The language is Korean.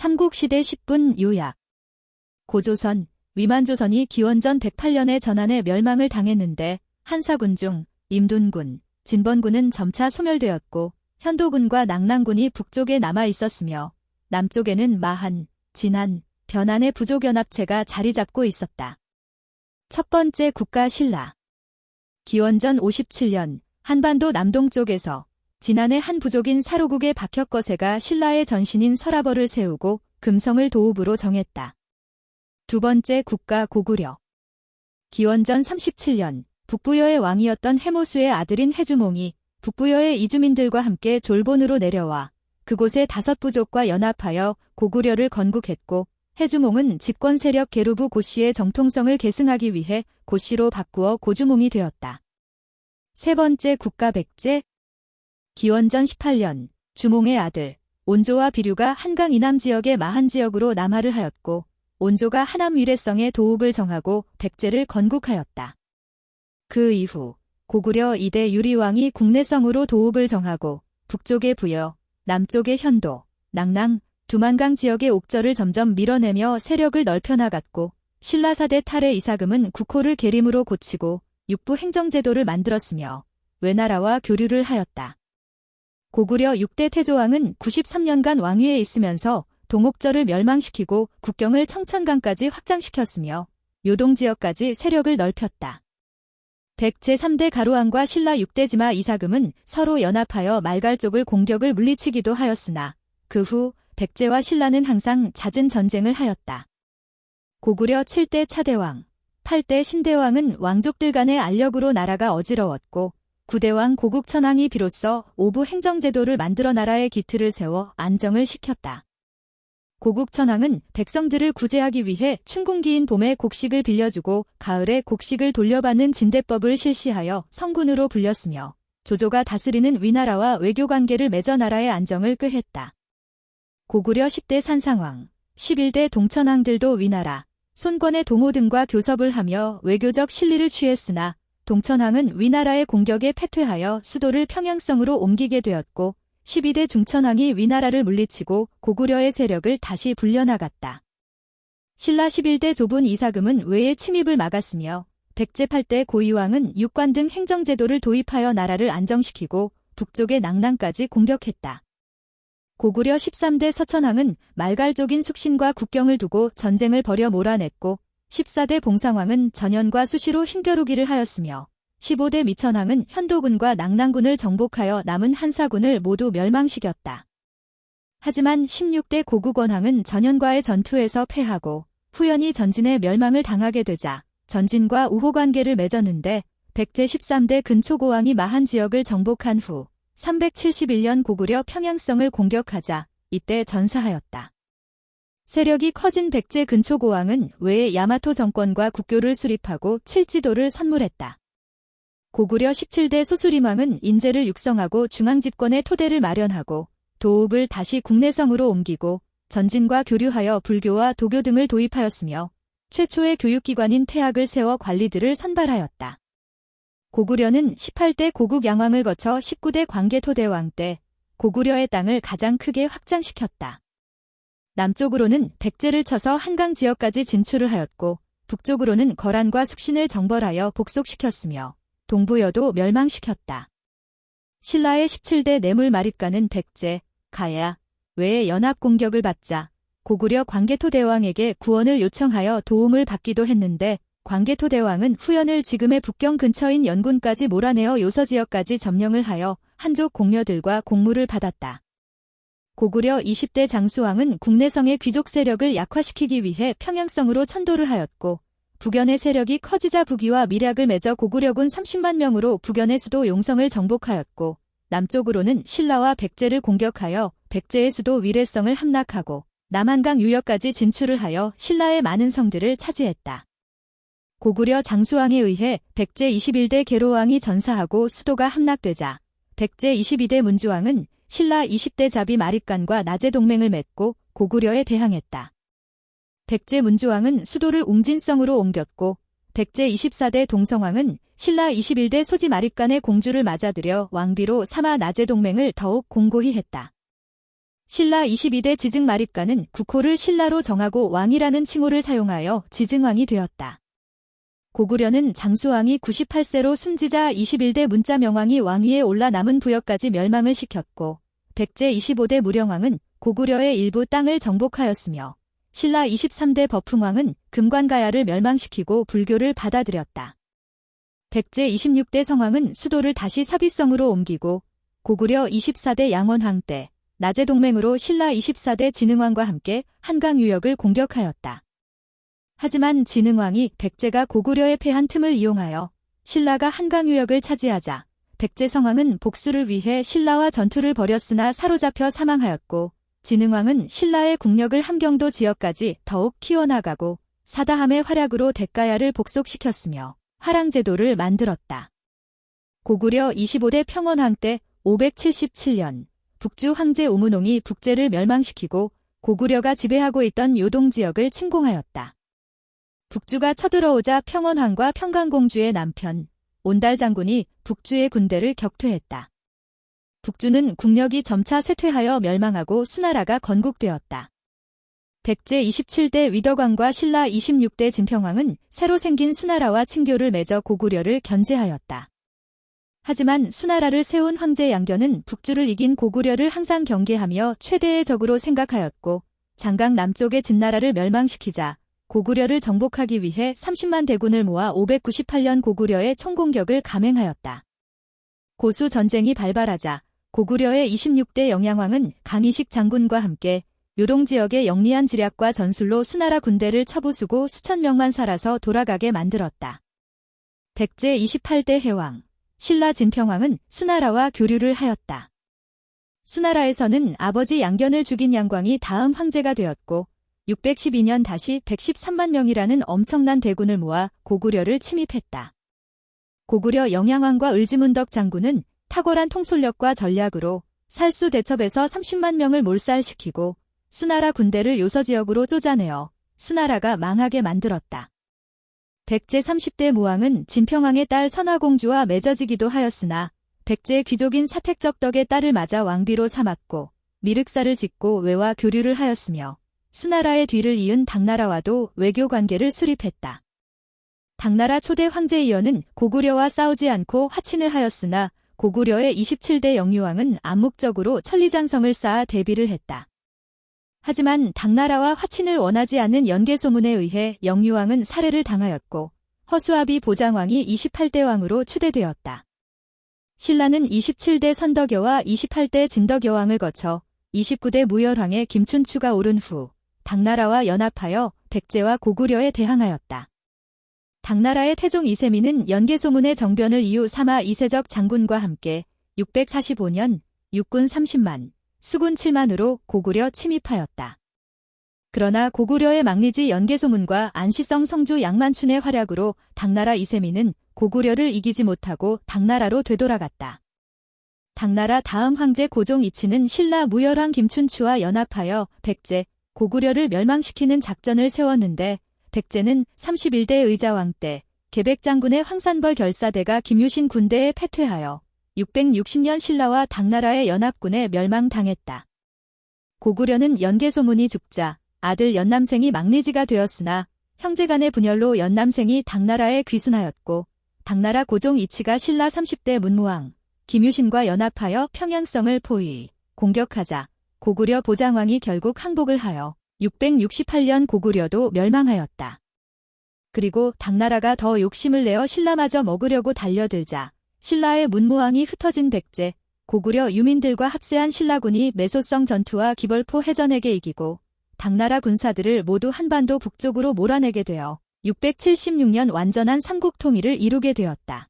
삼국시대 10분 요약. 고조선, 위만조선이 기원전 108년에 전한에 멸망을 당했는데 한사군 중 임둔군, 진번군은 점차 소멸되었고 현도군과 낙랑군이 북쪽에 남아 있었으며 남쪽에는 마한, 진한, 변한의 부족연합체가 자리 잡고 있었다. 첫 번째 국가 신라. 기원전 57년 한반도 남동쪽에서 진안의 한 부족인 사로국의 박혁거세가 신라의 전신인 설아벌을 세우고 금성을 도읍으로 정했다. 두 번째 국가 고구려. 기원전 37년 북부여의 왕이었던 해모수의 아들인 해주몽이 북부여의 이주민들과 함께 졸본으로 내려와 그곳의 다섯 부족과 연합하여 고구려를 건국했고 해주몽은 집권 세력 게루부 고씨의 정통성을 계승하기 위해 고씨로 바꾸어 고주몽이 되었다. 세 번째 국가 백제 기원전 18년 주몽의 아들 온조와 비류가 한강 이남 지역의 마한 지역으로 남하를 하였고 온조가 하남 위례성의 도읍을 정하고 백제를 건국하였다. 그 이후 고구려 이대 유리왕이 국내성으로 도읍을 정하고 북쪽의 부여, 남쪽의 현도, 낙랑, 두만강 지역의 옥절을 점점 밀어내며 세력을 넓혀나갔고 신라사대 탈의 이사금은 국호를 계림으로 고치고 육부 행정제도를 만들었으며 외나라와 교류를 하였다. 고구려 6대 태조왕은 93년간 왕위에 있으면서 동옥절을 멸망시키고 국경을 청천강까지 확장시켰으며 요동 지역까지 세력을 넓혔다. 백 제3대 가로왕과 신라 6대 지마 이사금은 서로 연합하여 말갈 쪽을 공격을 물리치기도 하였으나 그 후 백제와 신라는 항상 잦은 전쟁을 하였다. 고구려 7대 차대왕, 8대 신대왕은 왕족들 간의 알력으로 나라가 어지러웠고 구대왕 고국천왕이 비로소 오부 행정제도를 만들어 나라의 기틀을 세워 안정을 시켰다. 고국천왕은 백성들을 구제하기 위해 춘궁기인 봄에 곡식을 빌려주고 가을에 곡식을 돌려받는 진대법을 실시하여 성군으로 불렸으며 조조가 다스리는 위나라와 외교관계를 맺어 나라의 안정을 꾀했다. 고구려 10대 산상왕, 11대 동천왕들도 위나라, 손권의 동호 등과 교섭을 하며 외교적 실리를 취했으나 동천왕은 위나라의 공격에 패퇴하여 수도를 평양성으로 옮기게 되었고 12대 중천왕이 위나라를 물리치고 고구려의 세력을 다시 불려나갔다. 신라 11대 조분 이사금은 외의 침입을 막았으며 백제 8대 고이왕은 육관 등 행정제도를 도입하여 나라를 안정시키고 북쪽의 낙랑까지 공격했다. 고구려 13대 서천왕은 말갈족인 숙신과 국경을 두고 전쟁을 벌여 몰아냈고 14대 봉상왕은 전연과 수시로 힘겨루기를 하였으며 15대 미천왕은 현도군과 낙랑군을 정복하여 남은 한사군을 모두 멸망시켰다. 하지만 16대 고국원왕은 전연과의 전투에서 패하고 후연히 전진의 멸망을 당하게 되자 전진과 우호관계를 맺었는데 백제 13대 근초고왕이 마한 지역을 정복한 후 371년 고구려 평양성을 공격하자 이때 전사하였다. 세력이 커진 백제 근초 고왕은 외에 야마토 정권과 국교를 수립하고 칠지도를 선물했다. 고구려 17대 소수림왕은 인재를 육성하고 중앙집권의 토대를 마련하고 도읍을 다시 국내성으로 옮기고 전진과 교류하여 불교와 도교 등을 도입하였으며 최초의 교육기관인 태학을 세워 관리들을 선발하였다. 고구려는 18대 고국 양왕을 거쳐 19대 광개토대왕 때 고구려의 땅을 가장 크게 확장시켰다. 남쪽으로는 백제를 쳐서 한강 지역까지 진출을 하였고 북쪽으로는 거란과 숙신을 정벌하여 복속시켰으며 동부여도 멸망시켰다. 신라의 17대 뇌물 마립가는 백제, 가야, 외에 연합 공격을 받자 고구려 광개토 대왕에게 구원을 요청하여 도움을 받기도 했는데 광개토 대왕은 후연을 지금의 북경 근처인 연군까지 몰아내어 요서 지역까지 점령을 하여 한족 공녀들과 공무를 받았다. 고구려 20대 장수왕은 국내성의 귀족 세력을 약화시키기 위해 평양성으로 천도를 하였고 북연의 세력이 커지자 북위와 밀약을 맺어 고구려군 30만 명으로 북연의 수도 용성을 정복하였고 남쪽으로는 신라와 백제를 공격하여 백제의 수도 위례성을 함락하고 남한강 유역까지 진출을 하여 신라의 많은 성들을 차지했다. 고구려 장수왕에 의해 백제 21대 계로왕이 전사하고 수도가 함락되자 백제 22대 문주왕은 신라 20대 자비 마립간과 낮에 동맹을 맺고 고구려에 대항했다. 백제 문주왕은 수도를 웅진성으로 옮겼고 백제 24대 동성왕은 신라 21대 소지 마립간의 공주를 맞아들여 왕비로 삼아 낮의 동맹을 더욱 공고히 했다. 신라 22대 지증 마립가는 국호를 신라로 정하고 왕이라는 칭호를 사용하여 지증왕이 되었다. 고구려는 장수왕이 98세로 숨지자 21대 문자 명왕이 왕위에 올라 남은 부여까지 멸망을 시켰고 백제 25대 무령왕은 고구려의 일부 땅을 정복하였으며 신라 23대 버풍왕은 금관가야를 멸망시키고 불교를 받아들였다. 백제 26대 성왕은 수도를 다시 사비성으로 옮기고 고구려 24대 양원왕 때 낮의 동맹으로 신라 24대 진흥왕과 함께 한강 유역을 공격하였다. 하지만 진흥왕이 백제가 고구려에 패한 틈을 이용하여 신라가 한강 유역을 차지하자 백제 성왕은 복수를 위해 신라와 전투를 벌였으나 사로잡혀 사망하였고 진흥왕은 신라의 국력을 함경도 지역까지 더욱 키워나가고 사다함의 활약으로 대가야를 복속시켰으며 화랑제도를 만들었다. 고구려 25대 평원왕 때 577년 북주 황제 오문홍이 북제를 멸망시키고 고구려가 지배하고 있던 요동 지역을 침공하였다. 북주가 쳐들어오자 평원왕과 평강공주의 남편 온달 장군이 북주의 군대를 격퇴했다. 북주는 국력이 점차 쇠퇴하여 멸망하고 수나라가 건국되었다. 백제 27대 위덕왕과 신라 26대 진평왕은 새로 생긴 수나라와 친교를 맺어 고구려를 견제하였다. 하지만 수나라를 세운 황제 양견은 북주를 이긴 고구려를 항상 경계하며 최대의 적으로 생각하였고 장강 남쪽의 진나라를 멸망시키자 고구려를 정복하기 위해 30만 대군을 모아 598년 고구려의 총공격을 감행하였다. 고수 전쟁이 발발하자 고구려의 26대 영양왕은 강희식 장군과 함께 요동 지역의 영리한 지략과 전술로 수나라 군대를 쳐부수고 수천 명만 살아서 돌아가게 만들었다. 백제 28대 해왕 신라 진평왕은 수나라와 교류를 하였다. 수나라에서는 아버지 양견을 죽인 양광이 다음 황제가 되었고 612년 다시 113만 명이라는 엄청난 대군을 모아 고구려를 침입했다. 고구려 영양왕과 을지문덕 장군은 탁월한 통솔력과 전략으로 살수 대첩에서 30만 명을 몰살시키고 수나라 군대를 요서 지역으로 쫓아내어 수나라가 망하게 만들었다. 백제 30대 무왕은 진평왕의 딸 선화공주와 맺어지기도 하였으나 백제 귀족인 사택적 덕의 딸을 맞아 왕비로 삼았고 미륵사를 짓고 외와 교류를 하였으며 수나라의 뒤를 이은 당나라와도 외교 관계를 수립했다. 당나라 초대 황제이어는 고구려와 싸우지 않고 화친을 하였으나 고구려의 27대 영유왕은 암묵적으로 천리장성을 쌓아 대비를 했다. 하지만 당나라와 화친을 원하지 않는 연개소문에 의해 영유왕은 살해를 당하였고 허수아비 보장왕이 28대 왕으로 추대되었다. 신라는 27대 선덕여와 28대 진덕여왕을 거쳐 29대 무열왕의 김춘추가 오른 후 당나라와 연합하여 백제와 고구려에 대항하였다. 당나라의 태종 이세민은 연개소문의 정변을 이유 삼아 이세적 장군과 함께 645년 육군 30만, 수군 7만으로 고구려 침입하였다. 그러나 고구려의 막리지 연개소문과 안시성 성주 양만춘의 활약으로 당나라 이세민은 고구려를 이기지 못하고 당나라로 되돌아갔다. 당나라 다음 황제 고종 이치는 신라 무열왕 김춘추와 연합하여 백제, 고구려를 멸망시키는 작전을 세웠는데 백제는 31대 의자왕 때 계백 장군의 황산벌 결사대가 김유신 군대에 패퇴하여 660년 신라와 당나라의 연합군에 멸망당했다. 고구려는 연개소문이 죽자 아들 연남생이 막내지가 되었으나 형제 간의 분열로 연남생이 당나라에 귀순하였고 당나라 고종 이치가 신라 30대 문무왕 김유신과 연합하여 평양성을 포위 공격하자 고구려 보장왕이 결국 항복을 하여 668년 고구려도 멸망하였다. 그리고 당나라가 더 욕심을 내어 신라마저 먹으려고 달려들자 신라의 문무왕이 흩어진 백제, 고구려 유민들과 합세한 신라군이 매소성 전투와 기벌포 해전에게 이기고 당나라 군사들을 모두 한반도 북쪽으로 몰아내게 되어 676년 완전한 삼국 통일을 이루게 되었다.